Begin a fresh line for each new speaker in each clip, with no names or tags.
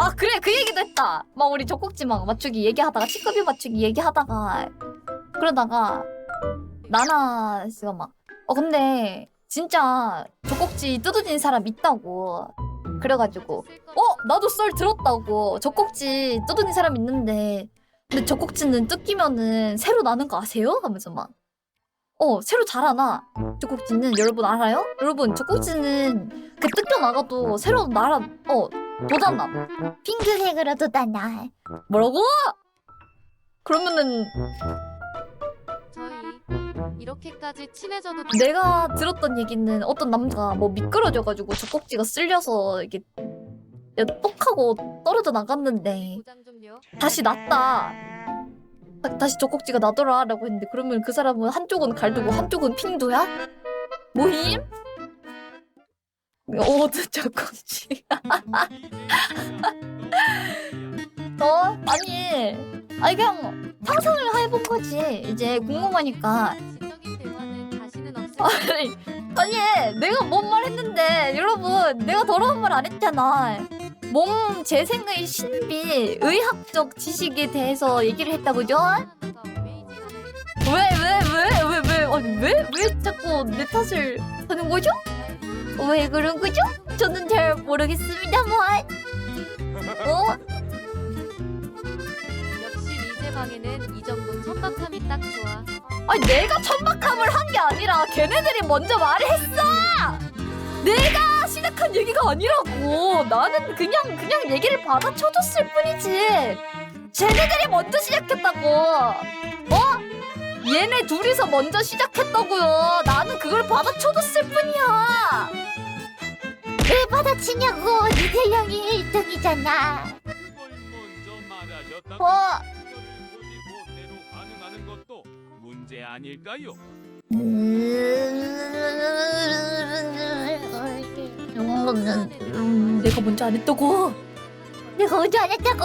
아 그래 그 얘기도 했다. 막 우리 젖꼭지 막 맞추기 얘기하다가 치급이 맞추기 얘기하다가 그러다가 나나 씨가 막 어 근데 진짜 젖꼭지 뜯어진 사람 있다고 그래가지고 어 나도 썰 들었다고 젖꼭지 뜯어진 사람 있는데 근데 젖꼭지는 뜯기면은 새로 나는 거 아세요? 하면서 막 어 새로 자라나 젖꼭지는 여러분 알아요? 여러분 젖꼭지는 그 뜯겨 나가도 새로 날아 어 돋아나
핑크색으로 돋아나.
뭐라고? 그러면은
저희 이렇게까지 친해져도
내가 들었던 얘기는 어떤 남자가 뭐 미끄러져가지고 젖꼭지가 쓸려서 이게 똑하고 떨어져 나갔는데. 다시 났다. 다- 다시 젖꼭지가 나더라 라고 했는데 그러면 그 사람은 한쪽은 갈두고 한쪽은 핑도야? 모임? 어드 젖꼭지. 어? 아니, 아니 그냥 상상을 해본 거지. 이제 궁금하니까.
지적인 대화는 다시는 없을
아니, 아니 내가 뭔 말 했는데 여러분 내가 더러운 말 안 했잖아 몸 재생의 신비 의학적 지식에 대해서 얘기를 했다고죠? 왜 왜 왜 왜 왜 아니 왜 왜 자꾸 내 탓을 하는 거죠? 왜 그런 거죠? 저는 잘 모르겠습니다만 어?
역시 리제 방에는 이 정도 천박함이 딱 좋아.
아니 내가 천박함을 한 게 아니라 걔네들이 먼저 말을 했어. 내가 시작한 얘기가 아니라고. 나는 그냥 그냥 얘기를 받아쳐줬을 뿐이지. 쟤네들이 먼저 시작했다고. 어? 얘네 둘이서 먼저 시작했다고요. 나는 그걸 받아쳐줬을 뿐이야.
왜 받아치냐고. 니들 형이 1등이잖아.
어?
문제 아닐까요?
음, 내가 먼저 안 했다고.
내가 언제 안 했다고.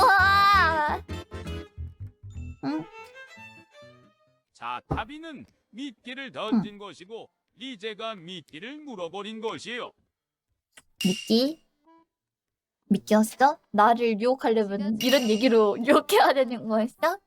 자, 타비는 미끼를 던진 것이고 리제가 미끼를 물어버린 것이요.
미끼? 미끼였어? 나를 유혹하려면 이런 얘기로 유혹해야 되는 거였어?